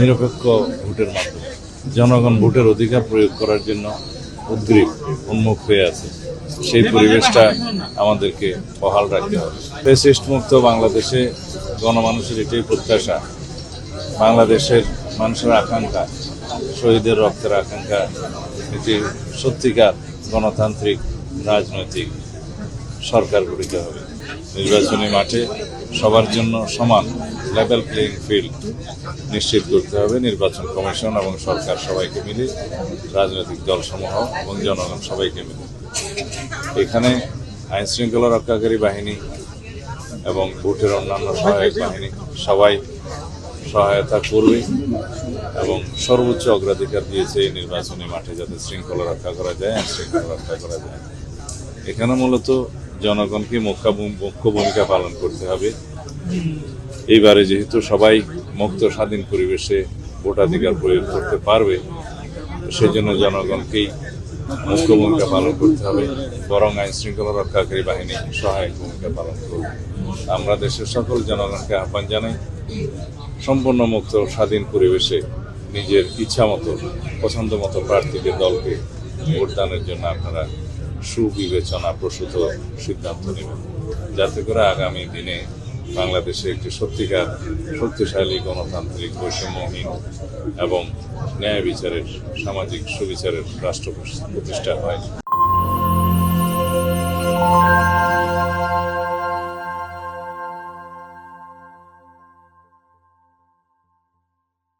নিরপেক্ষ ভোটের মাধ্যমে। জনগণ ভোটের অধিকার প্রয়োগ করার জন্য উদ্গ্রীব উন্মুখ হয়ে আছে। সেই পরিবেশটা আমাদেরকে বহাল রাখতে হবে। ফেসিস্ট মুক্ত বাংলাদেশে গণমানুষের এটাই প্রত্যাশা। বাংলাদেশের মানুষের আকাঙ্ক্ষা, শহীদের রক্তের আকাঙ্ক্ষা, এটি সত্যিকার গণতান্ত্রিক, রাজনৈতিক সরকার গঠিত হবে। নির্বাচনী মাঠে সবার জন্য সমান লেভেল প্লেইং ফিল্ড নিশ্চিত করতে হবে। নির্বাচন কমিশন এবং সরকার সবাইকে মিলে, রাজনৈতিক দলসমূহ এবং জনগণ সবাইকে মিলে। এখানে আইন শৃঙ্খলা রক্ষাকারী বাহিনী এবং ভোটের অন্যান্য সহায়ক বাহিনী সবাই সহায়তা করবে এবং সর্বোচ্চ অগ্রাধিকার দিয়েছে এই নির্বাচনী মাঠে যাতে শৃঙ্খলা রক্ষা করা যায় আইন শৃঙ্খলা রক্ষা করা যায়। এখানে মূলত জনগণকে মুখ্য মুখ্য ভূমিকা পালন করতে হবে? এইবারে যেহেতু সবাই মুক্ত স্বাধীন পরিবেশে ভোটাধিকার প্রয়োগ করতে পারবে সেই জন্য জনগণকেই মুখ্য ভূমিকা পালন করতে হবে। বরং আইন শৃঙ্খলা রক্ষাকারী বাহিনী সহায়ক ভূমিকা পালন করবে। আমরা দেশের সকল জনগণকে আহ্বান জানাই, সম্পূর্ণ মুক্ত স্বাধীন পরিবেশে নিজের ইচ্ছা মতো পছন্দ মতো প্রার্থীকে দলকে ভোটদানের জন্য আপনারা সুবিবেচনা প্রসূত সিদ্ধান্ত নেবেন। যাতে করে আগামী দিনে বাংলাদেশে একটি সত্যিকার শক্তিশালী গণতান্ত্রিক বৈষম্যহীন এবং ন্যায় বিচারের, সামাজিক সুবিচারের রাষ্ট্র প্রতিষ্ঠা হয়।